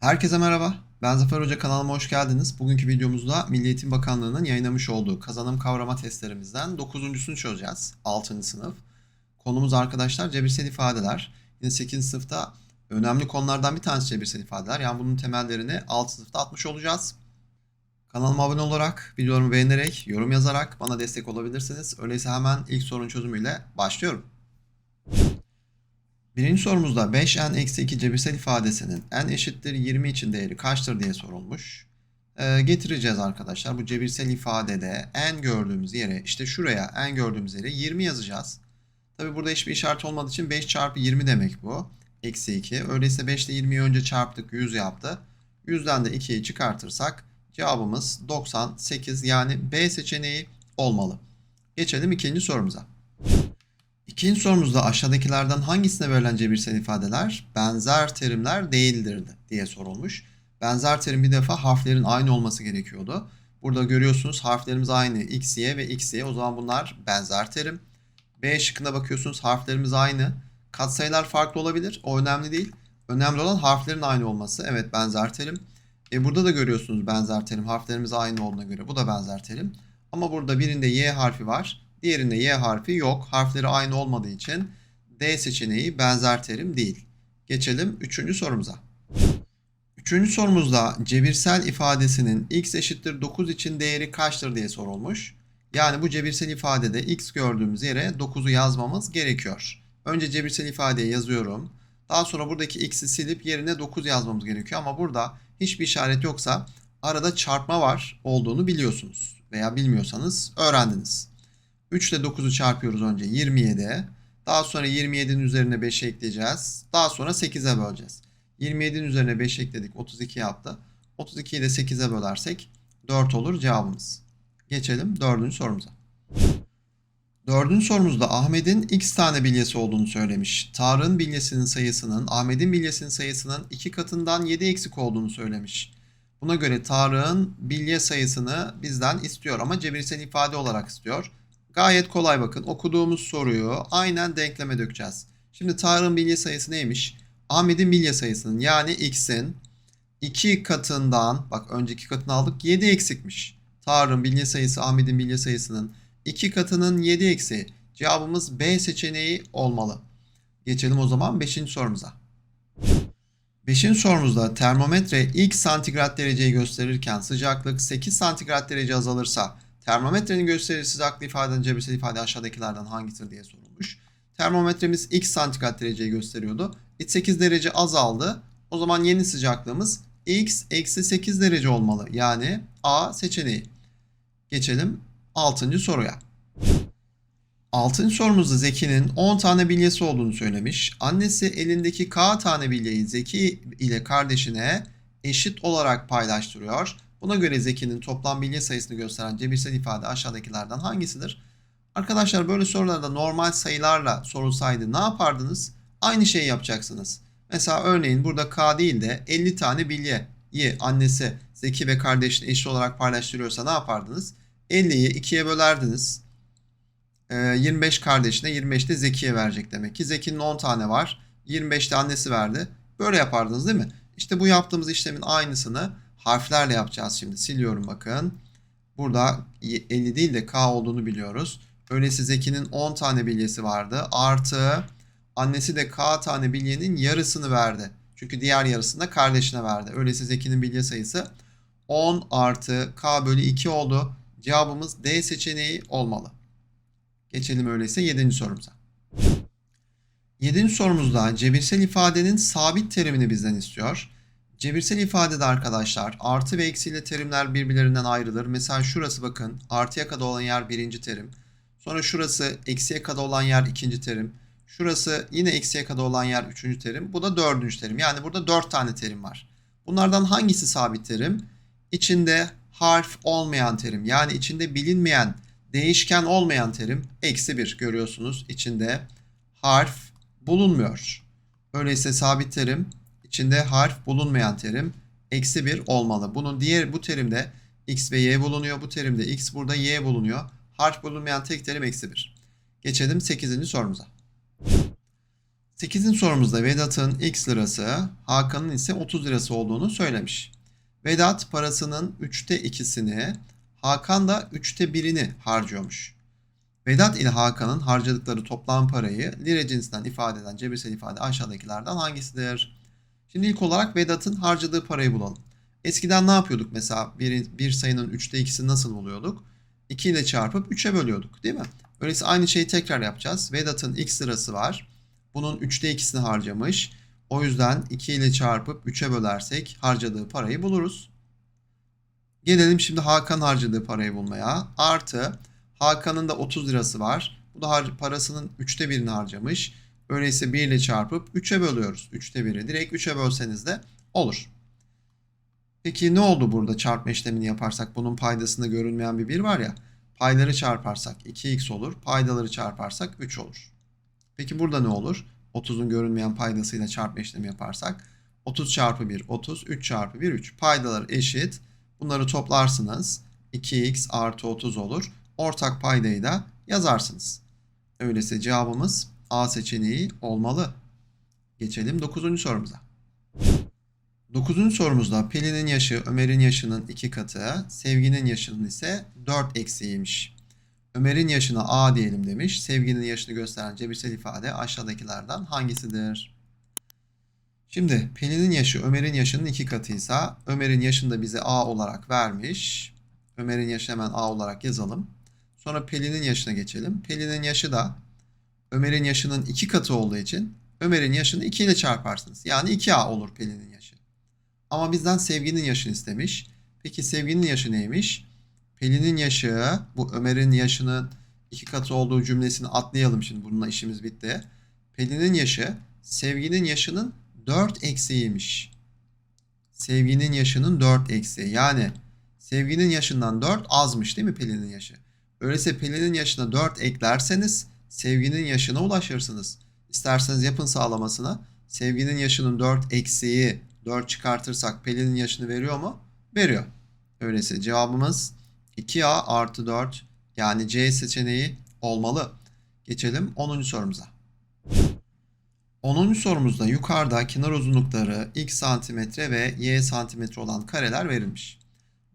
Herkese merhaba. Ben Zafer Hoca kanalıma hoş geldiniz. Bugünkü videomuzda Milli Eğitim Bakanlığı'nın yayınlamış olduğu kazanım kavrama testlerimizden 9.sunu çözeceğiz. 6. sınıf. Konumuz arkadaşlar cebirsel ifadeler. Yine 8. sınıfta önemli konulardan bir tanesi cebirsel ifadeler. Yani bunun temellerini 6 sınıfta atmış olacağız. Kanalıma abone olarak, videolarımı beğenerek, yorum yazarak bana destek olabilirsiniz. Öyleyse hemen ilk sorunun çözümüyle başlıyorum. Birinci sorumuzda 5n-2 cebirsel ifadesinin n eşittir 20 için değeri kaçtır diye sorulmuş. Ee, getireceğiz arkadaşlar. Bu cebirsel ifadede n gördüğümüz yere işte şuraya n gördüğümüz yere 20 yazacağız. Tabi burada hiçbir işaret olmadığı için 5 çarpı 20 demek bu. Eksi 2. Öyleyse 5 ile 20'yi önce çarptık 100 yaptı. 100'den de 2'yi çıkartırsak cevabımız 98 yani B seçeneği olmalı. Geçelim ikinci sorumuza. İkinci sorumuzda aşağıdakilerden hangisine verilen cebirsel ifadeler benzer terimler değildir diye sorulmuş. Benzer terim bir defa harflerin aynı olması gerekiyordu. Burada görüyorsunuz harflerimiz aynı x, y ve x, y. O zaman bunlar benzer terim. B şıkkına bakıyorsunuz harflerimiz aynı. Katsayılar farklı olabilir. O önemli değil. Önemli olan harflerin aynı olması. Evet benzer terim. E burada da görüyorsunuz benzer terim. Harflerimiz aynı olduğuna göre bu da benzer terim. Ama burada birinde y harfi var. Diğerinde y harfi yok. Harfleri aynı olmadığı için D seçeneği benzer terim değil. Geçelim üçüncü sorumuza. Üçüncü sorumuzda cebirsel ifadesinin x eşittir 9 için değeri kaçtır diye sorulmuş. Yani bu cebirsel ifadede x gördüğümüz yere 9'u yazmamız gerekiyor. Önce cebirsel ifadeyi yazıyorum. Daha sonra buradaki x'i silip yerine 9 yazmamız gerekiyor. Ama burada hiçbir işaret yoksa arada çarpma var olduğunu biliyorsunuz. Veya bilmiyorsanız öğrendiniz. 3 ile 9'u çarpıyoruz önce 27. Daha sonra 27'nin üzerine 5 ekleyeceğiz. Daha sonra 8'e böleceğiz. 27'nin üzerine 5 ekledik 32 yaptı. 32'yi de 8'e bölersek 4 olur cevabımız. Geçelim dördüncü sorumuza. Dördüncü sorumuzda Ahmet'in x tane bilyesi olduğunu söylemiş. Tarık'ın bilyesinin sayısının Ahmet'in bilyesinin sayısının 2 katından 7 eksik olduğunu söylemiş. Buna göre Tarık'ın bilye sayısını bizden istiyor ama cebirsel ifade olarak istiyor. Gayet kolay bakın. Okuduğumuz soruyu aynen denkleme dökeceğiz. Şimdi Tarık'ın bilye sayısı neymiş? Ahmet'in bilye sayısının yani x'in 2 katından bak önceki katını aldık 7 eksikmiş. Tarık'ın bilye sayısı Ahmet'in bilye sayısının 2 katının 7 eksi. Cevabımız B seçeneği olmalı. Geçelim o zaman 5. sorumuza. 5. sorumuzda termometre ilk santigrat dereceyi gösterirken sıcaklık 8 santigrat derece azalırsa termometrenin gösterdiği sıcaklığı ifade eden cebirsel ifade aşağıdakilerden hangisidir diye sorulmuş. Termometremiz x santigrat dereceyi gösteriyordu. 8 derece azaldı. O zaman yeni sıcaklığımız x eksi 8 derece olmalı. Yani A seçeneği. Geçelim 6. soruya. 6. sorumuzda Zeki'nin 10 tane bilyesi olduğunu söylemiş. Annesi elindeki K tane bilyeyi Zeki ile kardeşine eşit olarak paylaştırıyor. Buna göre Zeki'nin toplam bilye sayısını gösteren cebirsel ifade aşağıdakilerden hangisidir? Arkadaşlar böyle sorularda normal sayılarla sorulsaydı ne yapardınız? Aynı şeyi yapacaksınız. Mesela örneğin burada K değil de 50 tane bilyeyi annesi Zeki ve kardeşine eşit olarak paylaştırıyorsa ne yapardınız? 50'yi 2'ye bölerdiniz. 25 kardeşine 25 de Zeki'ye verecek demek ki. Zeki'nin 10 tane var. 25 de annesi verdi. Böyle yapardınız değil mi? İşte bu yaptığımız işlemin aynısını harflerle yapacağız şimdi. Siliyorum bakın. Burada 50 değil de K olduğunu biliyoruz. Öyleyse Zeki'nin 10 tane bilyesi vardı. Artı annesi de K tane bilyenin yarısını verdi. Çünkü diğer yarısını da kardeşine verdi. Öyleyse Zeki'nin bilye sayısı 10 artı K bölü 2 oldu. Cevabımız D seçeneği olmalı. Geçelim öyleyse 7. sorumuza. 7. sorumuzda cebirsel ifadenin sabit terimini bizden istiyor. Cebirsel ifadede arkadaşlar artı ve eksiyle terimler birbirlerinden ayrılır. Mesela şurası bakın artıya kadar olan yer birinci terim. Sonra şurası eksiye kadar olan yer ikinci terim. Şurası yine eksiye kadar olan yer üçüncü terim. Bu da dördüncü terim. Yani burada dört tane terim var. Bunlardan hangisi sabit terim? İçinde harf olmayan terim. Yani içinde bilinmeyen, değişken olmayan terim. Eksi bir görüyorsunuz. İçinde harf bulunmuyor. Öyleyse sabit terim içinde harf bulunmayan terim eksi 1 olmalı. Bunun diğer bu terimde x ve y bulunuyor. Bu terimde x burada y bulunuyor. Harf bulunmayan tek terim eksi 1. Geçelim 8. sorumuza. 8. sorumuzda Vedat'ın x lirası, Hakan'ın ise 30 lirası olduğunu söylemiş. Vedat parasının 3'te 2'sini, Hakan da 3'te 1'ini harcıyormuş. Vedat ile Hakan'ın harcadıkları toplam parayı lira cinsinden ifade eden cebirsel ifade aşağıdakilerden hangisidir? Şimdi ilk olarak Vedat'ın harcadığı parayı bulalım. Eskiden ne yapıyorduk mesela bir, bir sayının 3'te 2'sini nasıl buluyorduk? 2 ile çarpıp 3'e bölüyorduk değil mi? Öyleyse aynı şeyi tekrar yapacağız. Vedat'ın x lirası var. Bunun 3'te 2'sini harcamış. O yüzden 2 ile çarpıp 3'e bölersek harcadığı parayı buluruz. Gelelim şimdi Hakan harcadığı parayı bulmaya. Artı Hakan'ın da 30 lirası var. Bu da parasının 3'te 1'ini harcamış. Öyleyse 1 ile çarpıp 3'e bölüyoruz. 3'te 1'i direkt 3'e bölseniz de olur. Peki ne oldu burada çarpma işlemini yaparsak? Bunun paydasında görünmeyen bir 1 var ya. Payları çarparsak 2x olur. Paydaları çarparsak 3 olur. Peki burada ne olur? 30'un görünmeyen paydasıyla çarpma işlemi yaparsak 30 çarpı 1 30, 3 çarpı 1 3. Paydalar eşit. Bunları toplarsınız. 2x artı 30 olur. Ortak paydayı da yazarsınız. Öyleyse cevabımız A seçeneği olmalı. Geçelim 9. sorumuza. 9. sorumuzda Pelin'in yaşı Ömer'in yaşının 2 katı, Sevgi'nin yaşının ise 4 eksiğiymiş. Ömer'in yaşına A diyelim demiş. Sevginin yaşını gösteren cebirsel ifade aşağıdakilerden hangisidir? Şimdi Pelin'in yaşı Ömer'in yaşının 2 katıysa Ömer'in yaşını da bize A olarak vermiş. Ömer'in yaşı hemen A olarak yazalım. Sonra Pelin'in yaşına geçelim. Pelin'in yaşı da Ömer'in yaşının 2 katı olduğu için Ömer'in yaşını 2 ile çarparsınız. Yani 2A olur Pelin'in yaşı. Ama bizden Sevgi'nin yaşını istemiş. Peki Sevgi'nin yaşı neymiş? Pelin'in yaşı, bu Ömer'in yaşının iki katı olduğu cümlesini atlayalım şimdi. Bununla işimiz bitti. Pelin'in yaşı, Sevgi'nin yaşının 4 eksiğiymiş. Sevgi'nin yaşının 4 eksiği. Yani Sevgi'nin yaşından 4 azmış değil mi Pelin'in yaşı? Öyleyse Pelin'in yaşına 4 eklerseniz Sevgi'nin yaşına ulaşırsınız. İsterseniz yapın sağlamasına. Sevgi'nin yaşının 4 eksiği 4 çıkartırsak Pelin'in yaşını veriyor mu? Veriyor. Öyleyse cevabımız 2A artı 4 yani C seçeneği olmalı. Geçelim 10. sorumuza. 10. sorumuzda yukarıda kenar uzunlukları x santimetre ve y santimetre olan kareler verilmiş.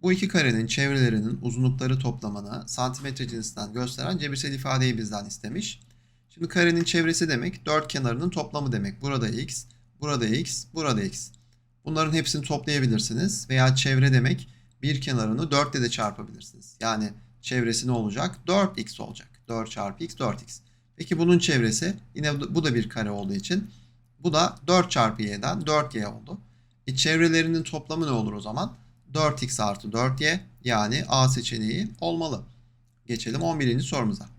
Bu iki karenin çevrelerinin uzunlukları toplamını santimetre cinsinden gösteren cebirsel ifadeyi bizden istemiş. Şimdi karenin çevresi demek dört kenarının toplamı demek. Burada x, burada x, burada x. Bunların hepsini toplayabilirsiniz veya çevre demek bir kenarını 4 ile de çarpabilirsiniz. Yani çevresi ne olacak? 4x olacak. 4 çarpı x 4x. Peki bunun çevresi yine bu da bir kare olduğu için bu da 4 çarpı y'den 4y oldu. E çevrelerinin toplamı ne olur o zaman? 4x artı 4y yani A seçeneği olmalı. Geçelim 11. sorumuza.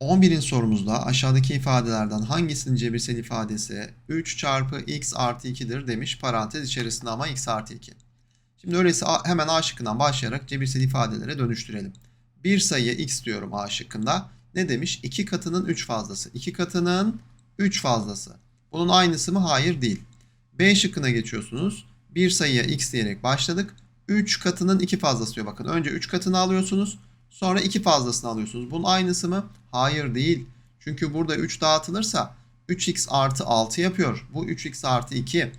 11. sorumuzda aşağıdaki ifadelerden hangisinin cebirsel ifadesi 3 çarpı x artı 2'dir demiş parantez içerisinde ama x artı 2. Şimdi öyleyse hemen A şıkkından başlayarak cebirsel ifadelere dönüştürelim. Bir sayıya x diyorum A şıkkında. Ne demiş? 2 katının 3 fazlası. 2 katının 3 fazlası. Bunun aynısı mı? Hayır değil. B şıkkına geçiyorsunuz. Bir sayıya x diyerek başladık. 3 katının 2 fazlası diyor. Bakın önce 3 katını alıyorsunuz. Sonra 2 fazlasını alıyorsunuz. Bunun aynısı mı? Hayır değil. Çünkü burada 3 dağıtılırsa 3x artı 6 yapıyor. Bu 3x artı 2.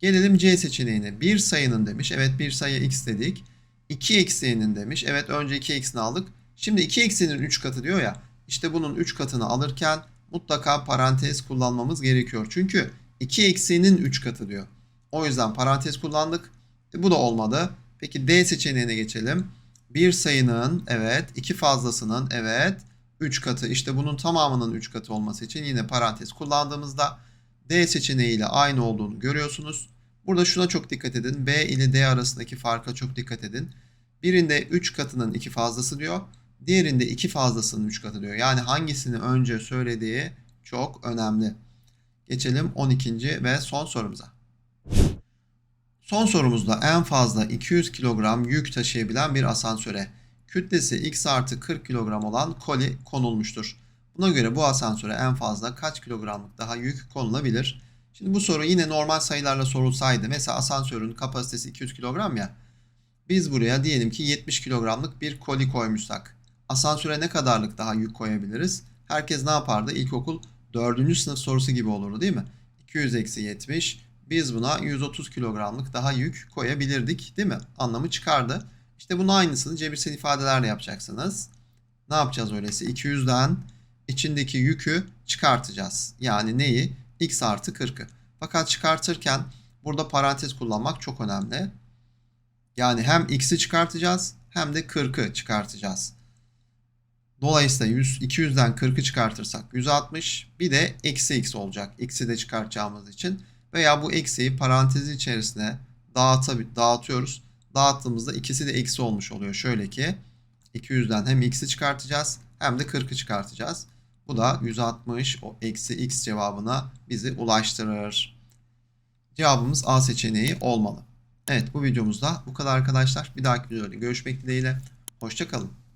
Gelelim C seçeneğine. Bir sayının demiş. Evet bir sayı x dedik. 2 eksiğinin demiş. Evet önce 2 eksiğini aldık. Şimdi 2 eksiğinin 3 katı diyor ya. İşte bunun 3 katını alırken mutlaka parantez kullanmamız gerekiyor. Çünkü 2 eksiğinin 3 katı diyor. O yüzden parantez kullandık. E, bu da olmadı. Peki D seçeneğine geçelim. Bir sayının evet iki fazlasının evet 3 katı işte bunun tamamının 3 katı olması için yine parantez kullandığımızda D seçeneğiyle aynı olduğunu görüyorsunuz. Burada şuna çok dikkat edin. B ile D arasındaki farka çok dikkat edin. Birinde 3 katının 2 fazlası diyor. Diğerinde 2 fazlasının 3 katı diyor. Yani hangisini önce söylediği çok önemli. Geçelim 12. ve son sorumuza. Son sorumuzda en fazla 200 kilogram yük taşıyabilen bir asansöre kütlesi x artı 40 kilogram olan koli konulmuştur. Buna göre bu asansöre en fazla kaç kilogramlık daha yük konulabilir? Şimdi bu soru yine normal sayılarla sorulsaydı mesela asansörün kapasitesi 200 kilogram ya biz buraya diyelim ki 70 kilogramlık bir koli koymuşsak asansöre ne kadarlık daha yük koyabiliriz? Herkes ne yapardı? İlkokul dördüncü sınıf sorusu gibi olurdu değil mi? 200 eksi 70. Biz buna 130 kilogramlık daha yük koyabilirdik değil mi? Anlamı çıkardı. İşte bunun aynısını cebirsel ifadelerle yapacaksınız. Ne yapacağız öyleyse? 200'den içindeki yükü çıkartacağız. Yani neyi? x artı 40'ı. Fakat çıkartırken burada parantez kullanmak çok önemli. Yani hem x'i çıkartacağız hem de 40'ı çıkartacağız. Dolayısıyla 100, 200'den 40'ı çıkartırsak 160 bir de eksi x olacak. X'i de çıkartacağımız için. Veya bu eksiyi parantezi içerisine dağıta, dağıtıyoruz. Dağıttığımızda ikisi de eksi olmuş oluyor. Şöyle ki 200'den hem x'i çıkartacağız hem de 40'ı çıkartacağız. Bu da 160 o eksi x cevabına bizi ulaştırır. Cevabımız A seçeneği olmalı. Evet bu videomuzda bu kadar arkadaşlar. Bir dahaki videoda görüşmek dileğiyle. Hoşçakalın.